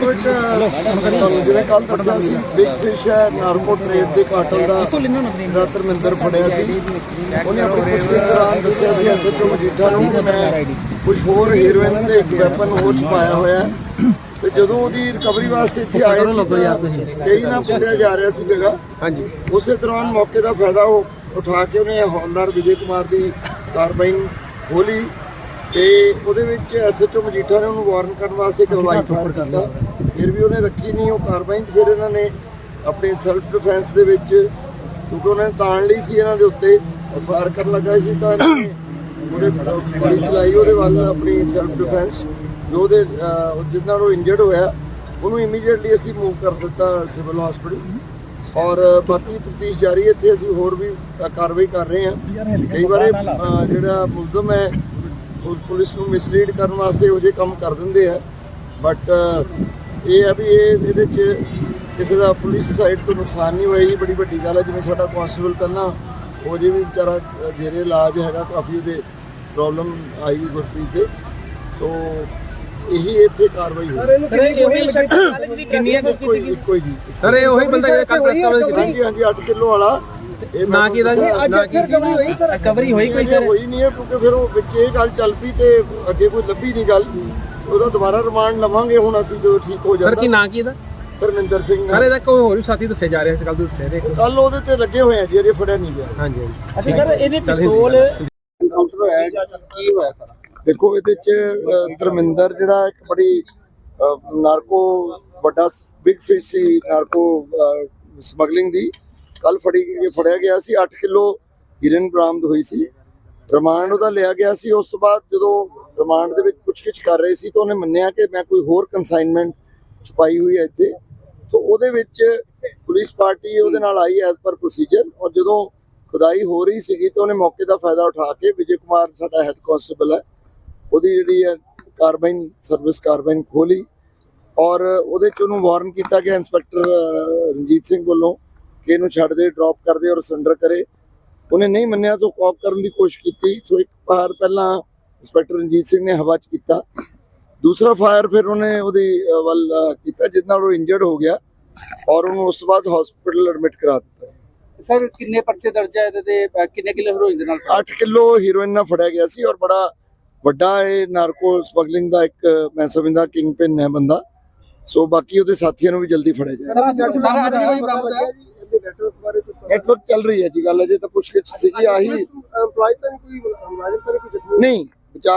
ਦੇਖੋ ਇੱਕ ਤੁਹਾਨੂੰ ਜਿਵੇਂ ਕੱਲ ਦੱਸਿਆ ਸੀ ਬਿਗ ਫਿਸ਼ ਹੈ ਨਾਰਕੋ ਟ੍ਰੇਡ ਦੇ ਕਾਟਲ ਦਾ ਜਿਹੜਾ ਧਰਮਿੰਦਰ ਫੜਿਆ ਸੀ। ਉਹਨੇ ਆਪਣੀ ਪੁੱਛਗਿੱਛ ਦੌਰਾਨ ਦੱਸਿਆ ਸੀ ਐਸਐਚਓ ਮਜੀਠਾ ਨੂੰ ਕਿ ਮੈਂ ਕੁਝ ਹੋਰ ਹੀਰੋਇਨ ਤੇ ਇੱਕ ਵੈਪਨ ਹੋਰ ਛਪਾਇਆ ਹੋਇਆ ਹੈ। ਤੇ ਜਦੋਂ ਉਹਦੀ ਰਿਕਵਰੀ ਵਾਸਤੇ ਇੱਥੇ ਆਏ ਸੀ ਤਾਂ ਕਈ ਨਾ ਪੁੱਟਿਆ ਜਾ ਰਿਹਾ ਸੀ ਜਗ੍ਹਾ। ਹਾਂਜੀ। ਉਸੇ ਦੌਰਾਨ ਮੌਕੇ ਦਾ ਫਾਇਦਾ ਉਹ ਉਠਾ ਕੇ ਉਹਨੇ ਹੌਲਦਾਰ ਵਿਜੇ ਕੁਮਾਰ ਦੀ ਕਾਰਬਾਈਨ ਖੋਲੀ ਤੇ ਉਹਦੇ ਵਿੱਚ ਐਸਐਚਓ ਮਜੀਠਾ ਨੇ ਉਹਨੂੰ ਵਾਰਨ ਕਰਨ ਵਾਸਤੇ ਇੱਕ ਹਵਾਈ ਫਾਇਰ ਕੀਤਾ। ਫਿਰ ਵੀ ਉਹਨੇ ਰੱਖੀ ਨਹੀਂ ਉਹ ਕਾਰਬਾਈਨ ਫਿਰ ਇਹਨਾਂ ਨੇ ਆਪਣੇ ਸੈਲਫ ਡਿਫੈਂਸ ਦੇ ਵਿੱਚ ਕਿਉਂਕਿ ਉਹਨਾਂ ਨੇ ਤਾਣ ਲਈ ਸੀ ਇਹਨਾਂ ਦੇ ਉੱਤੇ ਫਾਇਰ ਕਰਨ ਲੱਗਾ ਸੀ ਤਾਂ ਇਹਨਾਂ ਨੇ ਉਹਦੇ ਗੋਲੀ ਚਲਾਈ ਉਹਦੇ ਵੱਲ ਆਪਣੀ ਸੈਲਫ ਡਿਫੈਂਸ ਜੋ ਉਹਦੇ ਨਾਲ ਉਹ ਇੰਜਰਡ ਹੋਇਆ ਉਹਨੂੰ ਇਮੀਡੀਏਟਲੀ ਅਸੀਂ ਮੂਵ ਕਰ ਦਿੱਤਾ ਸਿਵਲ ਹਸਪੀਟਲ ਔਰ ਬਾਕੀ ਤਫਤੀਸ਼ ਜਾਰੀ ਹੈ ਇੱਥੇ ਅਸੀਂ ਹੋਰ ਵੀ ਕਾਰਵਾਈ ਕਰ ਰਹੇ ਹਾਂ। ਕਈ ਵਾਰ ਜਿਹੜਾ ਮੁਲਜ਼ਮ ਹੈ ਪੁਲਿਸ ਨੂੰ ਮਿਸਲੀਡ ਕਰਨ ਵਾਸਤੇ ਇਹੋ ਜਿਹੇ ਕੰਮ ਕਰ ਦਿੰਦੇ ਆ। ਬਟ ਇਹ ਹੈ ਵੀ ਇਹ ਇਹਦੇ ਚ ਕਿਸੇ ਦਾ ਪੁਲਿਸ ਸਾਈਡ ਤੋਂ ਨੁਕਸਾਨ ਨਹੀਂ ਹੋਇਆ ਇਹ ਬੜੀ ਵੱਡੀ ਗੱਲ ਹੈ ਜਿਵੇਂ ਸਾਡਾ ਕਾਂਸਟੇਬਲ ਪਹਿਲਾਂ ਉਹ ਜੇ ਵੀ ਵਿਚਾਰਾ ਜੇਰੇ ਇਲਾਜ ਹੈਗਾ ਕਾਫੀ ਉਹਦੇ ਪ੍ਰੋਬਲਮ ਆਈ ਗੁਰਪ੍ਰੀਤ ਦੇ। ਸੋ ਇਹੀ ਇੱਥੇ ਕਾਰਵਾਈ ਹੋਈ। ਸਰ ਇਹ ਉਹੀ ਸ਼ਖਸ ਕਿੰਨੀਆਂ ਇੱਕੋ ਹੀ ਜੀ। ਸਰ ਇਹ ਉਹੀ ਬੰਦਾ ਜਿਹੜਾ ਕੱਲ ਪ੍ਰੈਸ ਕਾਨਫਰੰਸ ਕੀਤੀ ਹਾਂਜੀ ਹਾਂਜੀ 8 ਕਿਲੋ ਵਾਲਾ। ਇਹ ਮੈਂ ਨਾ ਕੀ ਦਾ ਜੀ ਦੱਸਿਆ, ਨਾ ਕੀ ਰਿਕਵਰੀ ਹੋਈ ਕੋਈ ਇਹ ਸਰ? ਹੋਈ ਨਹੀਂ ਹੈ ਕਿਉਂਕਿ ਫਿਰ ਉਹ ਵਿੱਚ ਇਹ ਗੱਲ ਚੱਲ ਪਈ ਤੇ ਅੱਗੇ ਕੋਈ ਲੱਭੀ ਨਹੀਂ ਗੱਲ। ਉਹਦਾ ਦੁਬਾਰਾ ਰਿਮਾਂਡ ਲਵਾਂਗੇ ਹੁਣ ਅਸੀਂ ਜਦੋਂ ਠੀਕ ਹੋ ਸਰ ਜਾਂਦਾ। ਕੀ ਨਾਂ ਕੀ ਦਾ ਧਰਮਿੰਦਰ ਸਿੰਘ। ਸਰ ਇਹਦਾ ਕੋਈ ਹੋਰ ਵੀ ਸਾਥੀ ਦੱਸੇ ਜਾ ਰਿਹਾ ਸੀ ਕੱਲ ਤੁਸੀਂ ਦੱਸਿਆ ਦੇ ਕੱਲ ਉਹਦੇ ਤੇ ਲੱਗੇ ਹੋਏ ਆ ਜੀ ਅਜੇ ਫੜਿਆ ਨਹੀਂ ਗਿਆ। ਹਾਂਜੀ ਹਾਂਜੀ। ਅੱਛਾ ਸਰ ਇਹਦੇ ਪਿਸਤੌਲ ਐਨਕਾਊਂਟਰ ਹੋਇਆ ਕੀ ਹੋਇਆ ਸਾਰਾ? ਦੇਖੋ ਇਹਦੇ ਚ ਅ, ਧਰਮਿੰਦਰ ਜਿਹੜਾ ਇੱਕ ਬੜੀ ਨਾਰਕੋ ਵੱਡਾ ਬਿਗ ਫਿਸ਼ ਸੀ ਨਾਰਕੋ ਸਮਗਲਿੰਗ ਦੀ। ਕੱਲ ਫੜੀ ਫੜਿਆ ਗਿਆ ਸੀ 8 ਕਿਲੋ ਹੀਰਨ ਬਰਾਮਦ ਹੋਈ ਸੀ। ਰਿਮਾਂਡ ਉਹਦਾ ਲਿਆ ਗਿਆ ਸੀ, ਉਸ ਤੋਂ ਬਾਅਦ ਜਦੋਂ ਰਿਮਾਂਡ ਦੇ ਵਿੱਚ ਪੁੱਛਗਿੱਛ ਕਰ ਰਹੇ ਸੀ ਤਾਂ ਉਹਨੇ ਮੰਨਿਆ ਕਿ ਮੈਂ ਕੋਈ ਹੋਰ ਕਨਸਾਈਨਮੈਂਟ ਛੁਪਾਈ ਹੋਈ ਹੈ ਇੱਥੇ। ਤਾਂ ਉਹਦੇ ਵਿੱਚ ਪੁਲਿਸ ਪਾਰਟੀ ਉਹਦੇ ਨਾਲ ਆਈ ਐਜ਼ ਪਰ ਪ੍ਰੋਸੀਜਰ ਔਰ ਜਦੋਂ ਖੁਦਾਈ ਹੋ ਰਹੀ ਸੀਗੀ ਤਾਂ ਉਹਨੇ ਮੌਕੇ ਦਾ ਫਾਇਦਾ ਉਠਾ ਕੇ ਵਿਜੇ ਕੁਮਾਰ ਸਾਡਾ ਹੈੱਡ ਕਾਂਸਟੇਬਲ ਹੈ, ਉਹਦੀ ਜਿਹੜੀ ਹੈ ਕਾਰਬਾਈਨ ਸਰਵਿਸ ਕਾਰਬਾਈਨ ਖੋਲੀ ਔਰ ਉਹਦੇ ਚ ਉਹਨੂੰ ਵਾਰਨ ਕੀਤਾ ਗਿਆ ਇੰਸਪੈਕਟਰ ਰਣਜੀਤ ਸਿੰਘ ਵੱਲੋਂ ਕਿ ਇਹਨੂੰ ਛੱਡ ਦੇ ਡ੍ਰੌਪ ਕਰ ਦੇ ਔਰ ਸਰੈਂਡਰ ਕਰੇ। ਉਹਨੇ ਨਹੀਂ ਮੰਨਿਆ ਤਾਂ ਕੌਪ ਕਰਨ ਦੀ ਕੋਸ਼ਿਸ਼ ਕੀਤੀ। ਸੋ ਇੱਕ ਵਾਰ ਪਹਿਲਾਂ ਇੰਸਪੈਕਟਰ ਰਣਜੀਤ ਸਿੰਘ ਨੇ ਹਵਾ 'ਚ ਕੀਤਾ। ਦੂਸਰਾ ਫਾਇਰ ਫਿਰ ਉਹਨੇ ਉਹਦੀ ਵੱਲ ਕੀਤਾ ਜਿਸ ਨਾਲ ਉਹ ਇੰਜਰਡ ਹੋ ਗਿਆ ਔਰ ਉਹਨੂੰ ਉਸ ਤੋਂ ਬਾਅਦ ਹਸਪੀਟਲ ਐਡਮਿਟ ਕਰਾ ਦਿੱਤਾ। ਸਰ ਕਿੰਨੇ ਪਰਚੇ ਦਰਜ ਹੈ ਇਹਦੇ ਤੇ? ਕਿੰਨੇ ਕਿਲੋ ਹੈਰੋਇਨ ਦੇ ਨਾਲ 8 ਕਿਲੋ ਹੀਰੋਇਨ ਨਾਲ ਫੜਿਆ ਗਿਆ ਸੀ ਔਰ ਬੜਾ ਵੱਡਾ ਇਹ ਨਾਰਕੋ ਸਮਗਲਿੰਗ ਦਾ ਇੱਕ ਮੈਂ ਸਮਝਦਾ ਕਿੰਗ ਪਿਨ ਹੈ ਬੰਦਾ। ਸੋ ਬਾਕੀ ਉਹਦੇ ਸਾਥੀਆਂ ਨੂੰ ਵੀ ਜਲਦੀ ਫੜਿਆ ਜਾਏ। ਸਰ ਅੱਜ ਵੀ ਕੋਈ ਬਰਾਮਦ ਹੈ ਨੈਟਵਰਕ ਚੱਲ ਰਹੀ ਹੈ ਜੀ ਗੱਲ ਅਜੇ ਤਾਂ ਪੁੱਛ ਕੇ ਸੀਗੀ ਆਹੀ। ਤਾਂ ਨਹੀਂ ਕੋਈ ਮੁਲਾਜ਼ਮ ਤਾਂ ਨਹੀਂ ਕੋਈ ਜ਼ਖਮੀ? ਨਹੀਂ ਵਿਚਾਰ